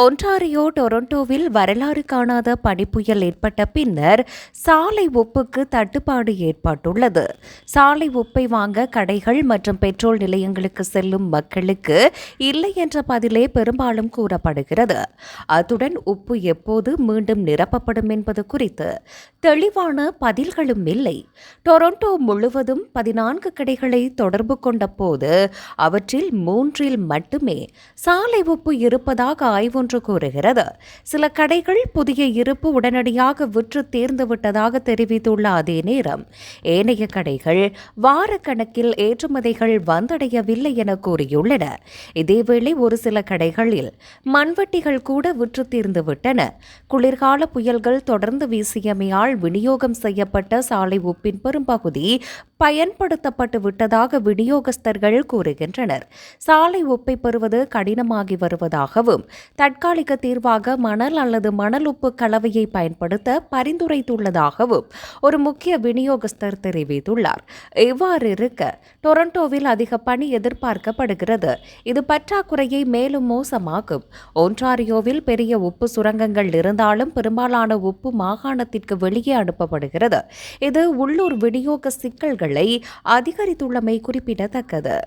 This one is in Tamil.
ஒன்டாரியோ டொரண்டோவில் வரலாறு காணாத பனிப்புயல் ஏற்பட்ட பின்னர் சாலை உப்புக்கு தட்டுப்பாடு ஏற்பட்டுள்ளது. சாலை உப்பை வாங்க கடைகள் மற்றும் பெட்ரோல் நிலையங்களுக்கு செல்லும் மக்களுக்கு இல்லை என்ற பதிலே பெரும்பாலும் கூறப்படுகிறது. அத்துடன் உப்பு எப்போது மீண்டும் நிரப்பப்படும் என்பது குறித்து தெளிவான பதில்களும் இல்லை. டொரண்டோ முழுவதும் பதினான்கு கடைகளை தொடர்பு கொண்ட போது அவற்றில் மூன்றில் மட்டுமே சாலை உப்பு இருப்பதாக ஆய்வு ஆய்வொன்று கூறுகிறது. சில கடைகள் புதிய இருப்பு உடனடியாக விற்று தீர்ந்துவிட்டதாக தெரிவித்துள்ள அதே நேரம் ஏனைய கடைகள் வாரக்கணக்கில் ஏற்றுமதிகள் வந்தடையவில்லை என கூறியுள்ளன. இதேவேளை ஒரு சில கடைகளில் மண்வெட்டிகள் கூட விற்று தீர்ந்து விட்டன. குளிர்கால புயல்கள் தொடர்ந்து வீசியமையால் விநியோகம் செய்யப்பட்ட சாலை உப்பின் பெரும்பகுதி பயன்படுத்தப்பட்டு விட்டதாக விநியோகஸ்தர்கள் கூறுகின்றனர். சாலை உப்பை பெறுவது கடினமாகி வருவதாகவும் தற்காலிக தீர்வாக மணல் அல்லது மணல் உப்பு கலவையை பயன்படுத்த பரிந்துரைத்துள்ளதாகவும் ஒரு முக்கிய விநியோகஸ்தர் தெரிவித்துள்ளார். இவ்வாறு இருக்க டொரண்டோவில் அதிக பணி எதிர்பார்க்கப்படுகிறது. இது பற்றாக்குறையை மேலும் மோசமாக்கும். ஒன்றாரியோவில் பெரிய உப்பு சுரங்கங்கள் இருந்தாலும் பெரும்பாலான உப்பு மாகாணத்திற்கு வெளியே அனுப்பப்படுகிறது. இது உள்ளூர் விநியோக சிக்கல்களை அதிகரித்துள்ளமை குறிப்பிடத்தக்கது.